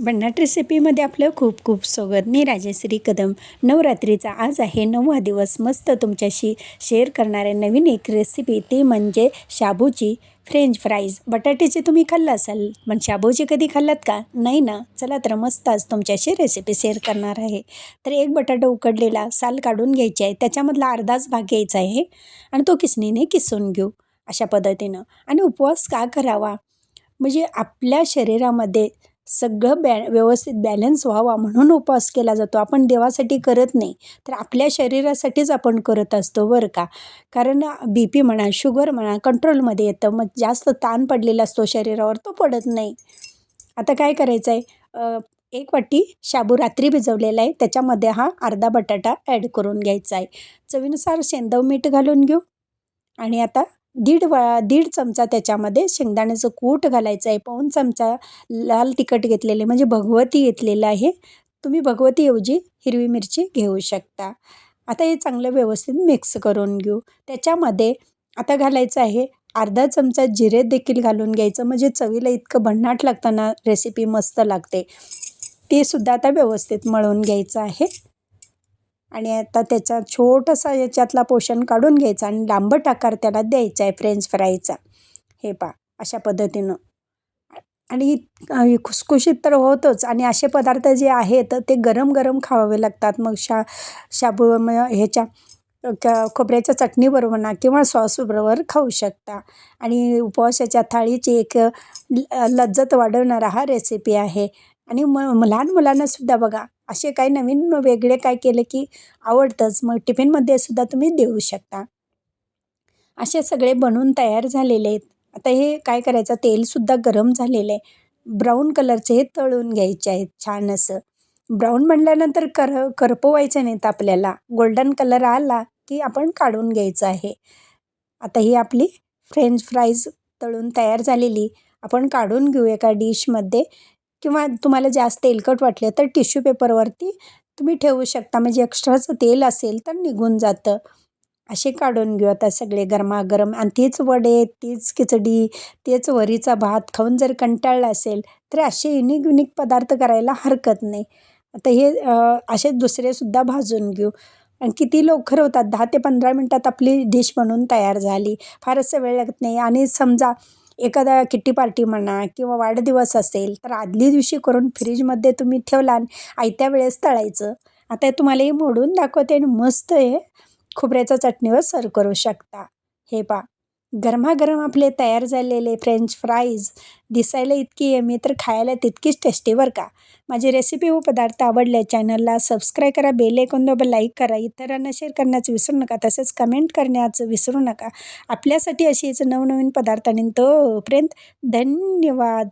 भन्नाट रेसिपीमध्ये आपलं खूप खूप स्वागत. मी राजश्री कदम. नवरात्रीचा आज आहे नववा दिवस. मस्त तुमच्याशी शेअर करणारे नवीन एक रेसिपी ती म्हणजे शाबूची फ्रेंच फ्राईज बटाट्याची तुम्ही खाल्ला असाल पण शाबूची कधी खाल्लात का? नाही ना? चला तर मस्त आज तुमच्याशी रेसिपी शेअर करणार आहे. तर एक बटाटा उकडलेला साल काढून घ्यायची आहे. त्याच्यामधला अर्धाच भाग घ्यायचा आहे आणि तो किसणीने किसून घेऊ अशा पद्धतीनं. आणि उपवास का करावा? म्हणजे आपल्या शरीरामध्ये सगळं बॅ व्यवस्थित बॅलन्स व्हावा म्हणून उपवास केला जातो. आपण देवासाठी करत नाही तर आपल्या शरीरासाठीच आपण करत असतो बरं का? कारण बी पी म्हणा शुगर म्हणा कंट्रोलमध्ये येतं. मग जास्त ताण पडलेला असतो शरीरावर तो पडत नाही. आता काय करायचं आहे एक वाटी शाबू रात्री भिजवलेला आहे. त्याच्यामध्ये हा अर्धा बटाटा ॲड करून घ्यायचा आहे. चवीनुसार शेंदव मीठ घालून घेऊ. आणि आता दीड वा दीड चमचा त्याच्यामध्ये शेंगदाण्याचं कूट घालायचं आहे. पाऊण चमचा लाल तिखट घेतलेले म्हणजे भगवती घेतलेलं आहे. तुम्ही भगवतीऐवजी हिरवी मिरची घेऊ शकता. आता हे चांगलं व्यवस्थित मिक्स करून घेऊ. त्याच्यामध्ये आता घालायचं आहे अर्धा चमचा जिरे देखील घालून घ्यायचं. म्हणजे चवीला इतकं भन्नाट लागताना रेसिपी मस्त लागते. ते सुद्धा आता व्यवस्थित मळून घ्यायचं आहे. आणि आता त्याचा छोटासा याच्यातला पोषण काढून घ्यायचा आणि लांबट आकार त्याला द्यायचा आहे फ्रेंच फ्रायचा हे पा अशा पद्धतीनं. आणि खुसखुशीत तर होतोच. आणि असे पदार्थ जे आहेत ते गरम गरम खावावे लागतात. मग शा शाबू ह्याच्या क खोबऱ्याच्या चटणीबरोबर ना किंवा सॉसबरोबर खाऊ शकता. आणि उपवासाच्या थाळीची एक लज्जत वाढवणारा हा रेसिपी आहे. आणि म लहान मुलांनासुद्धा बघा असे काही नवीन वेगळे काय केले की आवडतंच मग टिफिनमध्ये सुद्धा तुम्ही देऊ शकता. असे सगळे बनवून तयार झालेले आहेत. आता हे काय करायचं तेलसुद्धा गरम झालेलं आहे. ब्राऊन कलरचे हे तळून घ्यायचे आहेत छान असं. ब्राऊन म्हणल्यानंतर कर करपवायचे नाहीत आपल्याला. गोल्डन कलर आला की आपण काढून घ्यायचं आहे. आता ही आपली फ्रेंच फ्राईज तळून तयार झालेली. आपण काढून घेऊ एका डिशमध्ये किंवा तुम्हाला जास्त तेलकट वाटले तर टिश्यू पेपरवरती तुम्ही ठेवू शकता. म्हणजे एक्स्ट्राचं तेल असेल तर निघून जातं. असे काढून घेऊ आता सगळे गरमागरम. आणि तेच वडे तीच खिचडी तेच वरीचा भात खाऊन जर कंटाळला असेल तर असे युनिक युनिक पदार्थ करायला हरकत नाही. आता हे असे दुसरेसुद्धा भाजून घेऊ. आणि किती लवकर होतात? दहा ते पंधरा मिनटात आपली डिश बनवून तयार झाली. फारच वेळ लागत नाही. आणि समजा एखादा किट्टी पार्टी म्हणा किंवा वाढदिवस असेल तर आदली दिवशी करून फ्रीजमध्ये तुम्ही ठेवला आयत्या वेळेस तळायचं. आता तुम्हाला हे मोडून दाखवते आणि मस्त हे खोबऱ्याच्या चटणीवर सर्व करू शकता. हे पा गरमागरम आपले तयार झालेले फ्रेंच फ्राईज दिसायला इतकी यमी तर खायला तितकीच टेस्टी बरं का? माझी रेसिपी व पदार्थ आवडले चॅनलला सबस्क्राईब करा बेल ऐकून लाईक करा इतरांना शेअर करण्याचं विसरू नका तसेच कमेंट करण्याचं विसरू नका. आपल्यासाठी अशीच नवनवीन पदार्थ आणि तोपर्यंत धन्यवाद!